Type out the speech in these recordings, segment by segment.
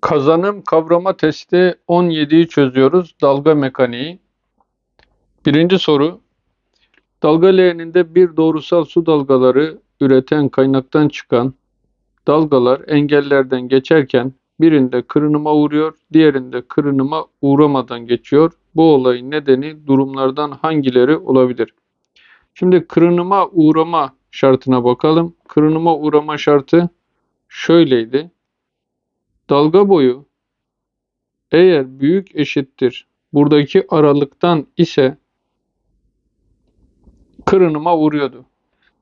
Kazanım kavrama testi 17'yi çözüyoruz. Dalga mekaniği. Birinci soru. Dalga leğeninde bir doğrusal su dalgaları üreten kaynaktan çıkan dalgalar engellerden geçerken birinde kırınıma uğruyor, diğerinde kırınıma uğramadan geçiyor. Bu olayın nedeni durumlardan hangileri olabilir? Şimdi kırınıma uğrama şartına bakalım. Kırınıma uğrama şartı şöyleydi. Dalga boyu eğer büyük eşittir buradaki aralıktan ise kırınıma uğruyordu.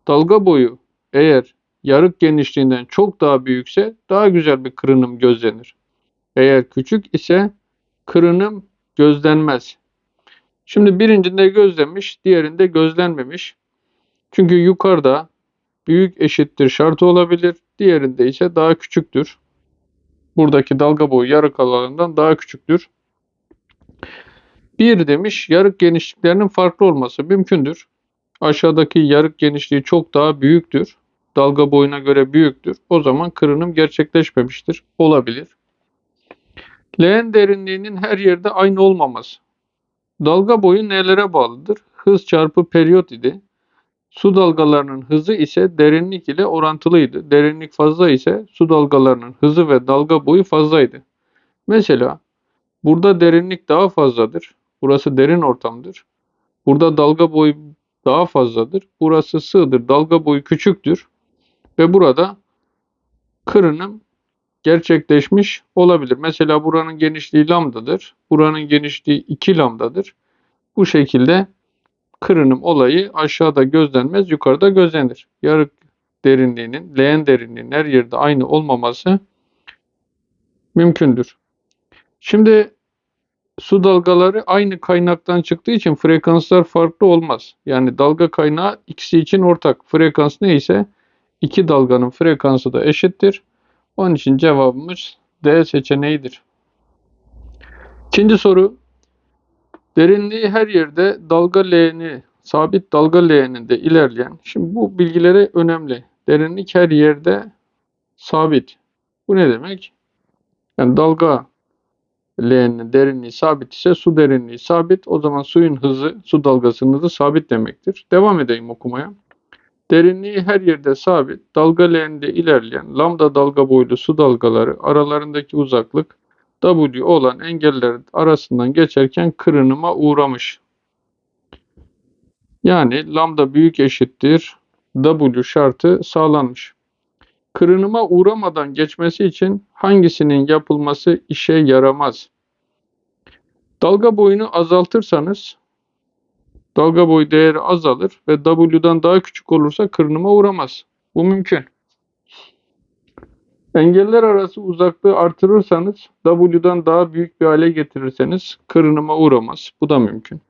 Dalga boyu eğer yarık genişliğinden çok daha büyükse daha güzel bir kırınım gözlenir. Eğer küçük ise kırınım gözlenmez. Şimdi birincinde gözlenmiş, diğerinde gözlenmemiş. Çünkü yukarıda büyük eşittir şartı olabilir, diğerinde ise daha küçüktür. Buradaki dalga boyu yarık alanından daha küçüktür. Bir demiş yarık genişliklerinin farklı olması mümkündür. Aşağıdaki yarık genişliği çok daha büyüktür. Dalga boyuna göre büyüktür. O zaman kırınım gerçekleşmemiştir. Olabilir. Leğen derinliğinin her yerde aynı olmaması. Dalga boyu nelere bağlıdır? Hız çarpı periyot idi. Su dalgalarının hızı ise derinlik ile orantılıydı. Derinlik fazla ise su dalgalarının hızı ve dalga boyu fazlaydı. Mesela burada derinlik daha fazladır. Burası derin ortamdır. Burada dalga boyu daha fazladır. Burası sığdır. Dalga boyu küçüktür. Ve burada kırınım gerçekleşmiş olabilir. Mesela buranın genişliği lambdadır. Buranın genişliği 2 lambdadır. Bu şekilde kırınım olayı aşağıda gözlenmez, yukarıda gözlenir. Yarık derinliğinin, leğen derinliğinin her yerde aynı olmaması mümkündür. Şimdi su dalgaları aynı kaynaktan çıktığı için frekanslar farklı olmaz. Yani dalga kaynağı ikisi için ortak. Frekans neyse iki dalganın frekansı da eşittir. Onun için cevabımız D seçeneğidir. İkinci soru. Derinliği her yerde dalga leğeni, sabit dalga leğeninde ilerleyen. Şimdi bu bilgileri önemli. Derinlik her yerde sabit. Bu ne demek? Yani dalga leğeninin derinliği sabit ise su derinliği sabit. O zaman suyun hızı, su dalgasının hızı sabit demektir. Devam edeyim okumaya. Derinliği her yerde sabit, dalga leğeninde ilerleyen lambda dalga boylu su dalgaları aralarındaki uzaklık W olan engeller arasından geçerken kırınıma uğramış. Yani lambda büyük eşittir W şartı sağlanmış. Kırınıma uğramadan geçmesi için hangisinin yapılması işe yaramaz? Dalga boyunu azaltırsanız dalga boyu değeri azalır ve W'dan daha küçük olursa kırınıma uğramaz. Bu mümkün. Engeller arası uzaklığı artırırsanız W'dan daha büyük bir hale getirirseniz kırınıma uğramaz. Bu da mümkün.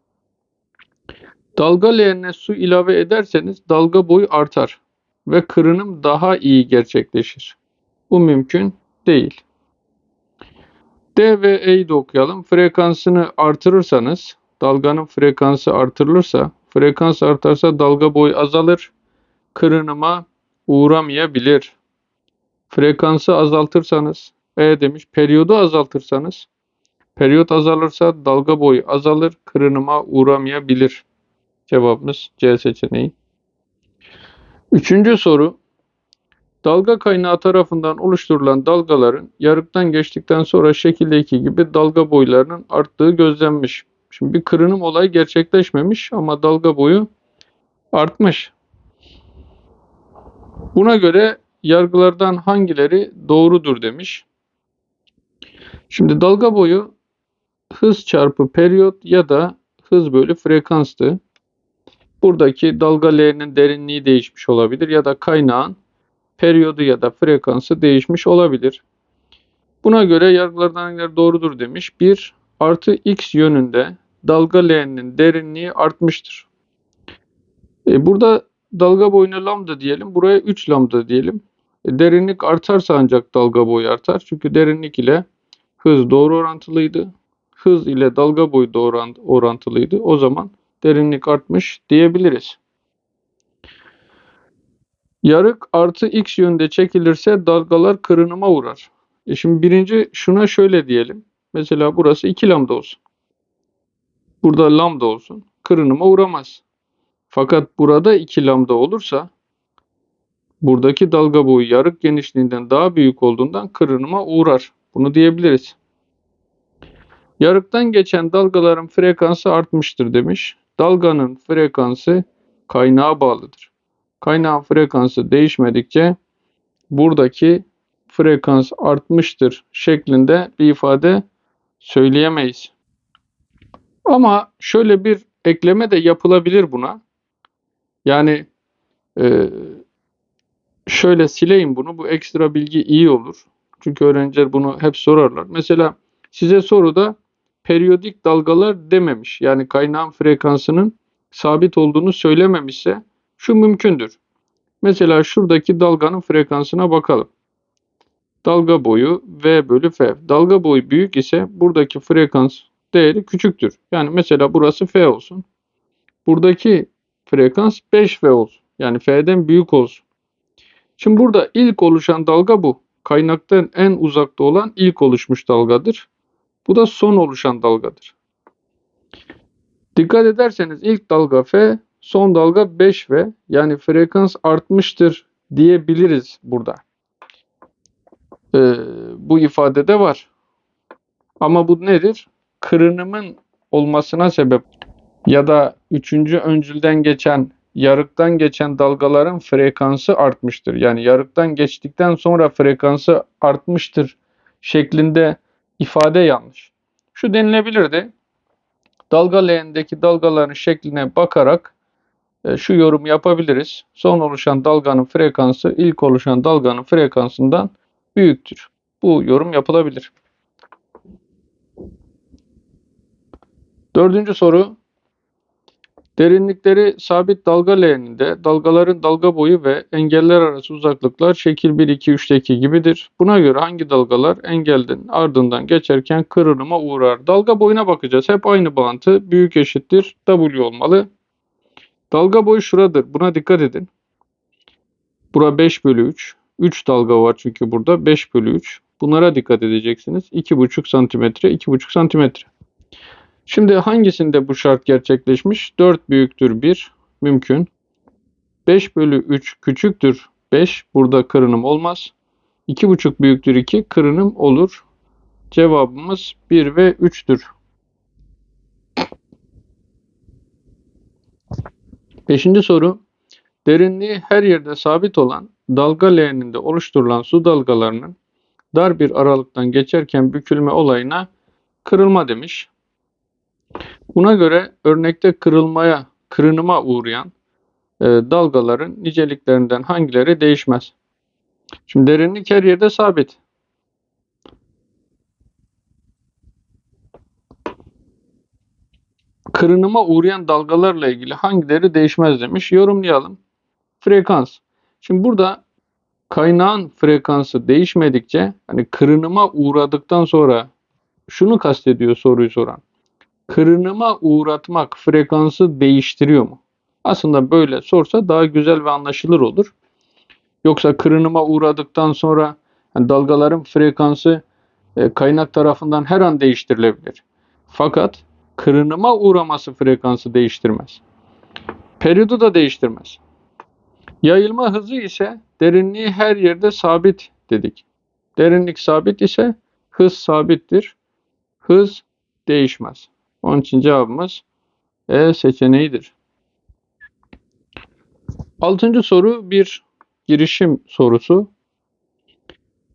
Dalga leğenine su ilave ederseniz dalga boyu artar ve kırınım daha iyi gerçekleşir. Bu mümkün değil. D ve E'yi de okuyalım. Frekansını artırırsanız, dalganın frekansı artırılırsa, frekans artarsa dalga boyu azalır, kırınıma uğramayabilir. Frekansı azaltırsanız, E demiş, periyodu azaltırsanız, periyot azalırsa dalga boyu azalır, kırınıma uğramayabilir. Cevabımız C seçeneği. Üçüncü soru. Dalga kaynağı tarafından oluşturulan dalgaların yarıktan geçtikten sonra şekildeki gibi dalga boylarının arttığı gözlenmiş. Şimdi bir kırınım olayı gerçekleşmemiş ama dalga boyu artmış. Buna göre yargılardan hangileri doğrudur demiş. Şimdi dalga boyu hız çarpı periyot ya da hız bölü frekanstı. Buradaki dalga leğeninin derinliği değişmiş olabilir ya da kaynağın periyodu ya da frekansı değişmiş olabilir. Buna göre yargılardan hangileri doğrudur demiş. 1 artı x yönünde dalga leğeninin derinliği artmıştır. E burada dalga boyuna lambda diyelim. Buraya 3 lambda diyelim. E derinlik artarsa ancak dalga boyu artar. Çünkü derinlik ile hız doğru orantılıydı. Hız ile dalga boyu doğru orantılıydı. O zaman derinlik artmış diyebiliriz. Yarık artı x yönde çekilirse dalgalar kırınıma uğrar. E şimdi birinci şuna şöyle diyelim. Mesela burası 2 lambda olsun. Burada lambda olsun. Kırınıma uğramaz. Fakat burada 2 lambda olursa buradaki dalga boyu yarık genişliğinden daha büyük olduğundan kırınıma uğrar. Bunu diyebiliriz. Yarıktan geçen dalgaların frekansı artmıştır demiş. Dalganın frekansı kaynağa bağlıdır. Kaynağın frekansı değişmedikçe buradaki frekans artmıştır şeklinde bir ifade söyleyemeyiz. Ama şöyle bir ekleme de yapılabilir buna. Yani e, şöyle sileyim bunu. Bu ekstra bilgi iyi olur. Çünkü öğrenciler bunu hep sorarlar. Mesela size soruda periyodik dalgalar dememiş. Yani kaynağın frekansının sabit olduğunu söylememişse şu mümkündür. Mesela şuradaki dalganın frekansına bakalım. Dalga boyu V bölü F. Dalga boyu büyük ise buradaki frekans değeri küçüktür. Yani mesela burası F olsun. Buradaki frekans 5F olsun. Yani F'den büyük olsun. Şimdi burada ilk oluşan dalga bu. Kaynaktan en uzakta olan ilk oluşmuş dalgadır. Bu da son oluşan dalgadır. Dikkat ederseniz ilk dalga F, son dalga 5V. Yani frekans artmıştır diyebiliriz burada. Ee, bu ifadede var. Ama bu nedir? Kırınımın olmasına sebep ya da üçüncü öncülden geçen yarıktan geçen dalgaların frekansı artmıştır. Yani yarıktan geçtikten sonra frekansı artmıştır şeklinde ifade yanlış. Şu denilebilirdi. Dalga leğendeki dalgaların şekline bakarak e, şu yorum yapabiliriz. Son oluşan dalganın frekansı ilk oluşan dalganın frekansından büyüktür. Bu yorum yapılabilir. Dördüncü soru. Derinlikleri sabit dalga leğeninde dalgaların dalga boyu ve engeller arası uzaklıklar şekil 1, 2, 3'teki gibidir. Buna göre hangi dalgalar engelden ardından geçerken kırılıma uğrar? Dalga boyuna bakacağız. Hep aynı bağıntı. Büyük eşittir W olmalı. Dalga boyu şuradır. Buna dikkat edin. Bura 5 bölü 3. 3 dalga var çünkü burada. 5 bölü 3. Bunlara dikkat edeceksiniz. 2,5 santimetre, 2,5 santimetre. Şimdi hangisinde bu şart gerçekleşmiş? 4 büyüktür 1 mümkün. 5 bölü 3 küçüktür 5. Burada kırınım olmaz. 2,5 büyüktür 2 kırınım olur. Cevabımız 1 ve 3'tür. Beşinci soru. Derinliği her yerde sabit olan dalga leğeninde oluşturulan su dalgalarının dar bir aralıktan geçerken bükülme olayına kırılma demiş. Buna göre örnekte kırılmaya, kırınıma uğrayan e, dalgaların niceliklerinden hangileri değişmez? Şimdi derinlik her yerde sabit. Kırınıma uğrayan dalgalarla ilgili hangileri değişmez demiş. Yorumlayalım. Frekans. Şimdi burada kaynağın frekansı değişmedikçe hani kırınıma uğradıktan sonra şunu kastediyor soruyu soran kırınıma uğratmak frekansı değiştiriyor mu? Aslında böyle sorsa daha güzel ve anlaşılır olur. Yoksa kırınıma uğradıktan sonra yani dalgaların frekansı e, kaynak tarafından her an değiştirilebilir. Fakat kırınıma uğraması frekansı değiştirmez. Periyodu da değiştirmez. Yayılma hızı ise derinliği her yerde sabit dedik. Derinlik sabit ise hız sabittir. Hız değişmez. Onun için cevabımız E seçeneğidir. Altıncı soru bir girişim sorusu.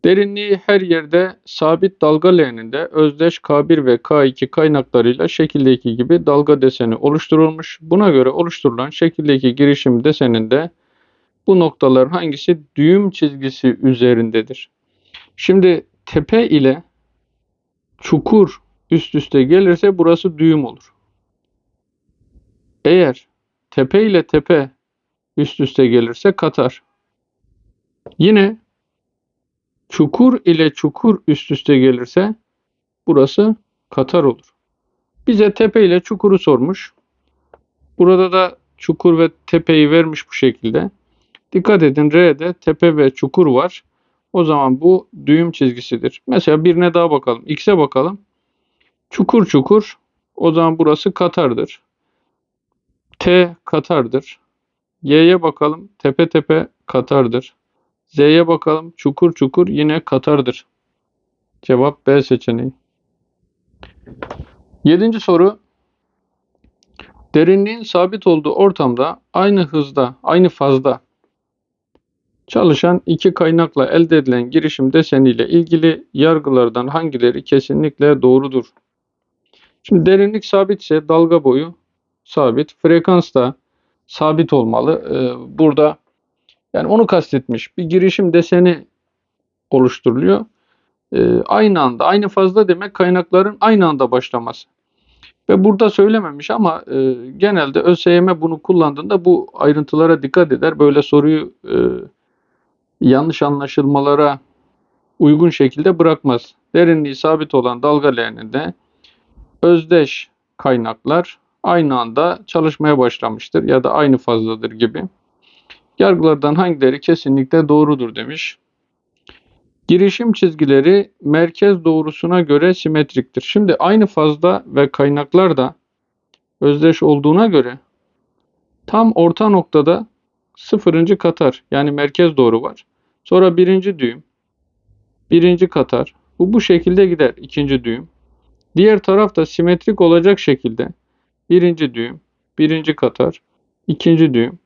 Derinliği her yerde sabit dalga leğeninde özdeş K1 ve K2 kaynaklarıyla şekildeki gibi dalga deseni oluşturulmuş. Buna göre oluşturulan şekildeki girişim deseninde bu noktalar hangisi düğüm çizgisi üzerindedir? Şimdi tepe ile çukur üst üste gelirse burası düğüm olur. Eğer tepe ile tepe üst üste gelirse katar. Yine çukur ile çukur üst üste gelirse burası katar olur. Bize tepe ile çukuru sormuş. Burada da çukur ve tepeyi vermiş bu şekilde. Dikkat edin R'de tepe ve çukur var. O zaman bu düğüm çizgisidir. Mesela birine daha bakalım. X'e bakalım. Çukur çukur. O zaman burası Katar'dır. T Katar'dır. Y'ye bakalım. Tepe tepe Katar'dır. Z'ye bakalım. Çukur çukur yine Katar'dır. Cevap B seçeneği. Yedinci soru. Derinliğin sabit olduğu ortamda aynı hızda, aynı fazda çalışan iki kaynakla elde edilen girişim deseniyle ilgili yargılardan hangileri kesinlikle doğrudur? Şimdi derinlik sabitse dalga boyu sabit, frekans da sabit olmalı. Ee, burada yani onu kastetmiş. Bir girişim deseni oluşturuluyor. Ee, aynı anda, aynı fazla demek kaynakların aynı anda başlaması. Ve burada söylememiş ama e, genelde ÖSYM bunu kullandığında bu ayrıntılara dikkat eder. Böyle soruyu e, yanlış anlaşılmalara uygun şekilde bırakmaz. Derinliği sabit olan dalga leğeninde özdeş kaynaklar aynı anda çalışmaya başlamıştır ya da aynı fazladır gibi. Yargılardan hangileri kesinlikle doğrudur demiş. Girişim çizgileri merkez doğrusuna göre simetriktir. Şimdi aynı fazla ve kaynaklar da özdeş olduğuna göre tam orta noktada sıfırıncı katar yani merkez doğru var. Sonra birinci düğüm, birinci katar. Bu bu şekilde gider ikinci düğüm. Diğer taraf da simetrik olacak şekilde birinci düğüm, birinci katar, ikinci düğüm,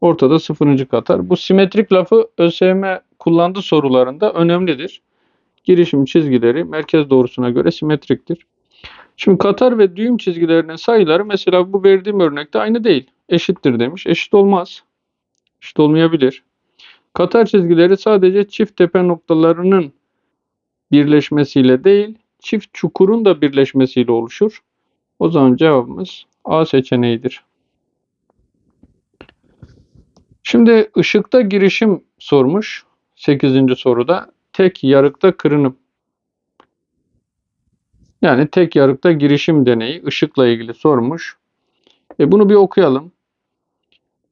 ortada sıfırıncı katar. Bu simetrik lafı ÖSYM kullandığı sorularında önemlidir. Girişim çizgileri merkez doğrusuna göre simetriktir. Şimdi katar ve düğüm çizgilerinin sayıları mesela bu verdiğim örnekte aynı değil. Eşittir demiş. Eşit olmaz. Eşit olmayabilir. Katar çizgileri sadece çift tepe noktalarının birleşmesiyle değil, çift çukurun da birleşmesiyle oluşur. O zaman cevabımız A seçeneğidir. Şimdi ışıkta girişim sormuş 8. soruda. Tek yarıkta kırınım. Yani tek yarıkta girişim deneyi ışıkla ilgili sormuş. E bunu bir okuyalım.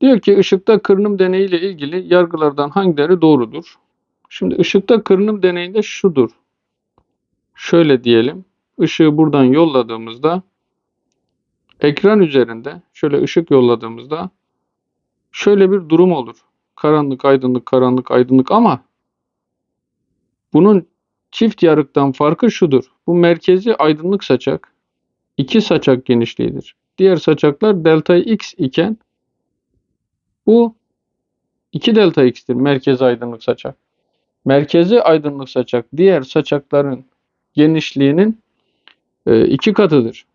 Diyor ki ışıkta kırınım deneyiyle ilgili yargılardan hangileri doğrudur? Şimdi ışıkta kırınım deneyinde şudur. Şöyle diyelim. Işığı buradan yolladığımızda ekran üzerinde şöyle ışık yolladığımızda şöyle bir durum olur. Karanlık, aydınlık, karanlık, aydınlık ama bunun çift yarıktan farkı şudur. Bu merkezi aydınlık saçak iki saçak genişliğidir. Diğer saçaklar delta x iken bu 2 delta x'tir merkezi aydınlık saçak. Merkezi aydınlık saçak diğer saçakların genişliğinin e, iki katıdır.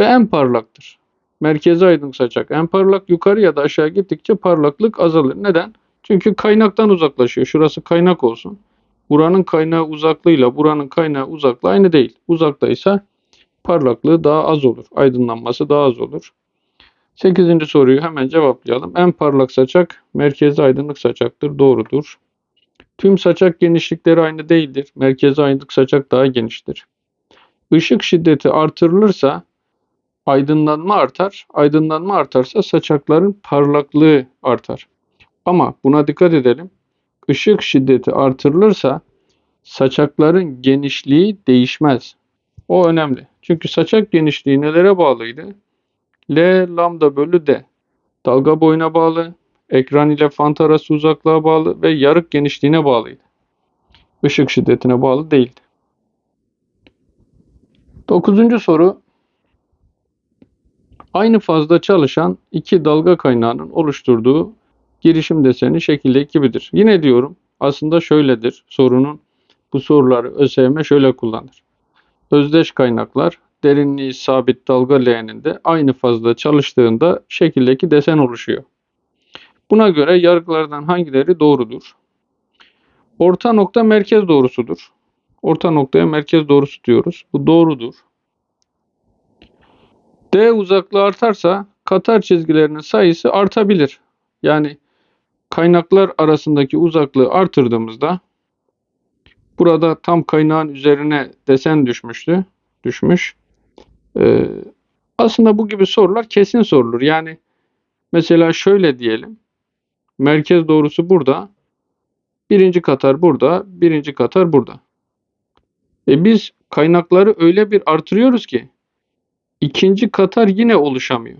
Ve en parlaktır. Merkezi aydınlık saçak en parlak yukarı ya da aşağı gittikçe parlaklık azalır. Neden? Çünkü kaynaktan uzaklaşıyor. Şurası kaynak olsun. Buranın kaynağı uzaklığıyla buranın kaynağı uzaklığı aynı değil. Uzaktaysa parlaklığı daha az olur. Aydınlanması daha az olur. 8. soruyu hemen cevaplayalım. En parlak saçak merkezi aydınlık saçaktır. Doğrudur. Tüm saçak genişlikleri aynı değildir. Merkezi aydınlık saçak daha geniştir. Işık şiddeti artırılırsa aydınlanma artar. Aydınlanma artarsa saçakların parlaklığı artar. Ama buna dikkat edelim. Işık şiddeti artırılırsa saçakların genişliği değişmez. O önemli. Çünkü saçak genişliği nelere bağlıydı? L lambda bölü D. Dalga boyuna bağlı, ekran ile fant arası uzaklığa bağlı ve yarık genişliğine bağlıydı. Işık şiddetine bağlı değildi. Dokuzuncu soru. Aynı fazda çalışan iki dalga kaynağının oluşturduğu girişim deseni şekilde gibidir. Yine diyorum aslında şöyledir. Sorunun bu soruları ÖSYM şöyle kullanır. Özdeş kaynaklar derinliği sabit dalga leğeninde aynı fazla çalıştığında şekildeki desen oluşuyor. Buna göre yargılardan hangileri doğrudur? Orta nokta merkez doğrusudur. Orta noktaya merkez doğrusu diyoruz. Bu doğrudur. D uzaklığı artarsa katar çizgilerinin sayısı artabilir. Yani kaynaklar arasındaki uzaklığı artırdığımızda burada tam kaynağın üzerine desen düşmüştü. Düşmüş. Ee, aslında bu gibi sorular kesin sorulur. Yani mesela şöyle diyelim. Merkez doğrusu burada. Birinci Katar burada, birinci Katar burada. E biz kaynakları öyle bir artırıyoruz ki ikinci Katar yine oluşamıyor.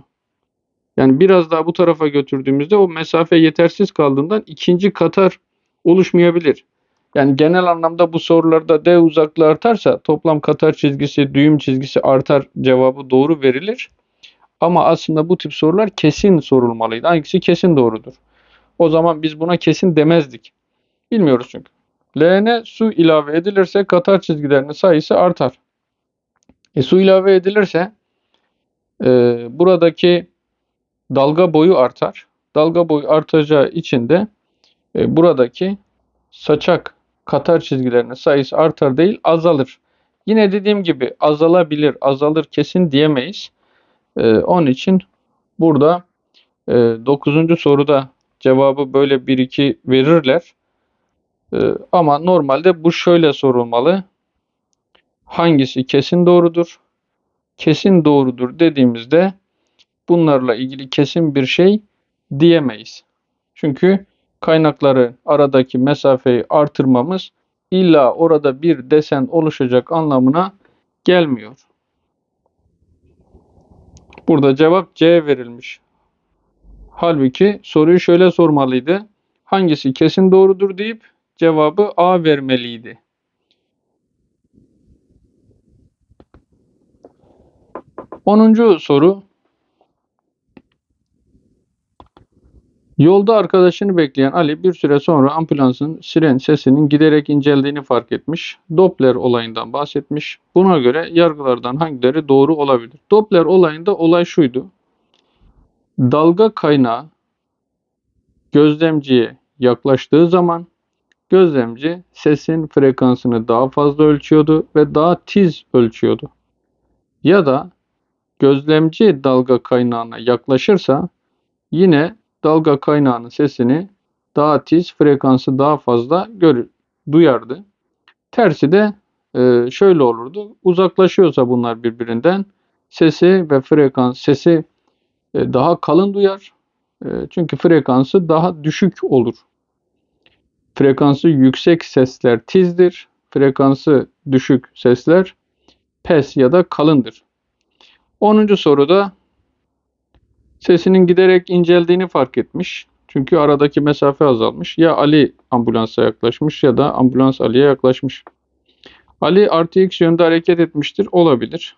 Yani biraz daha bu tarafa götürdüğümüzde o mesafe yetersiz kaldığından ikinci Katar oluşmayabilir. Yani genel anlamda bu sorularda D uzaklığı artarsa toplam Katar çizgisi, düğüm çizgisi artar cevabı doğru verilir. Ama aslında bu tip sorular kesin sorulmalıydı. Hangisi kesin doğrudur? O zaman biz buna kesin demezdik. Bilmiyoruz çünkü. Leğene su ilave edilirse Katar çizgilerinin sayısı artar. E, su ilave edilirse e, buradaki dalga boyu artar. Dalga boyu artacağı için de e, buradaki saçak Katar çizgilerinin sayısı artar değil azalır. Yine dediğim gibi azalabilir, azalır kesin diyemeyiz. E, onun için burada e, 9. soruda cevabı böyle 1-2 verirler. E, ama normalde bu şöyle sorulmalı. Hangisi kesin doğrudur? Kesin doğrudur dediğimizde bunlarla ilgili kesin bir şey diyemeyiz. Çünkü kaynakları aradaki mesafeyi artırmamız illa orada bir desen oluşacak anlamına gelmiyor. Burada cevap C verilmiş. Halbuki soruyu şöyle sormalıydı. Hangisi kesin doğrudur deyip cevabı A vermeliydi. Onuncu soru. Yolda arkadaşını bekleyen Ali bir süre sonra ambulansın siren sesinin giderek inceldiğini fark etmiş. Doppler olayından bahsetmiş. Buna göre yargılardan hangileri doğru olabilir? Doppler olayında olay şuydu. Dalga kaynağı gözlemciye yaklaştığı zaman gözlemci sesin frekansını daha fazla ölçüyordu ve daha tiz ölçüyordu. Ya da gözlemci dalga kaynağına yaklaşırsa yine dalga kaynağının sesini daha tiz, frekansı daha fazla görür, duyardı. Tersi de e, şöyle olurdu. Uzaklaşıyorsa bunlar birbirinden sesi ve frekans sesi daha kalın duyar. E, çünkü frekansı daha düşük olur. Frekansı yüksek sesler tizdir. Frekansı düşük sesler pes ya da kalındır. 10. soruda Sesinin giderek inceldiğini fark etmiş. Çünkü aradaki mesafe azalmış. Ya Ali ambulansa yaklaşmış ya da ambulans Ali'ye yaklaşmış. Ali artı x yönde hareket etmiştir. Olabilir.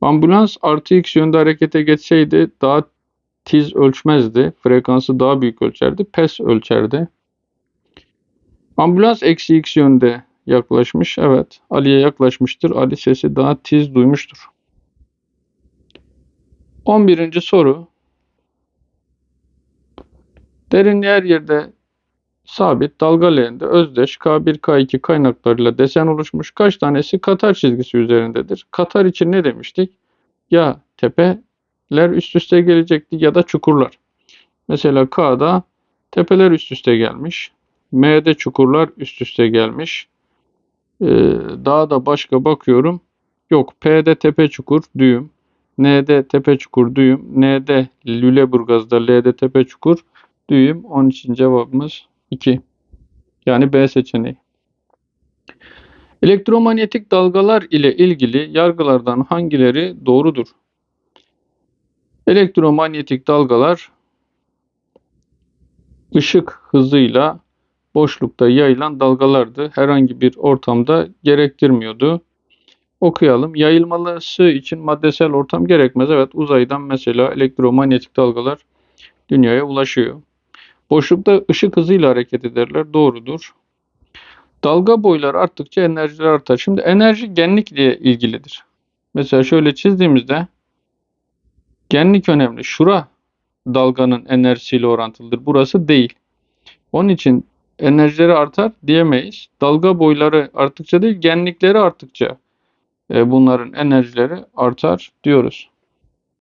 Ambulans artı x yönde harekete geçseydi daha tiz ölçmezdi. Frekansı daha büyük ölçerdi. Pes ölçerdi. Ambulans eksi x yönde yaklaşmış. Evet. Ali'ye yaklaşmıştır. Ali sesi daha tiz duymuştur. 11. soru. Derinliği her yerde sabit dalga leğende özdeş K1 K2 kaynaklarıyla desen oluşmuş. Kaç tanesi Katar çizgisi üzerindedir? Katar için ne demiştik? Ya tepeler üst üste gelecekti ya da çukurlar. Mesela K'da tepeler üst üste gelmiş. M'de çukurlar üst üste gelmiş. Ee, daha da başka bakıyorum. Yok P'de tepe çukur düğüm. N'de tepe çukur düğüm. N'de Lüleburgaz'da L'de tepe çukur düğüm. Onun için cevabımız 2. Yani B seçeneği. Elektromanyetik dalgalar ile ilgili yargılardan hangileri doğrudur? Elektromanyetik dalgalar ışık hızıyla boşlukta yayılan dalgalardı. Herhangi bir ortamda gerektirmiyordu okuyalım. Yayılması için maddesel ortam gerekmez. Evet uzaydan mesela elektromanyetik dalgalar dünyaya ulaşıyor. Boşlukta ışık hızıyla hareket ederler. Doğrudur. Dalga boyları arttıkça enerjiler artar. Şimdi enerji genlikle ilgilidir. Mesela şöyle çizdiğimizde genlik önemli. Şura dalganın enerjisiyle orantılıdır. Burası değil. Onun için enerjileri artar diyemeyiz. Dalga boyları arttıkça değil genlikleri arttıkça e, bunların enerjileri artar diyoruz.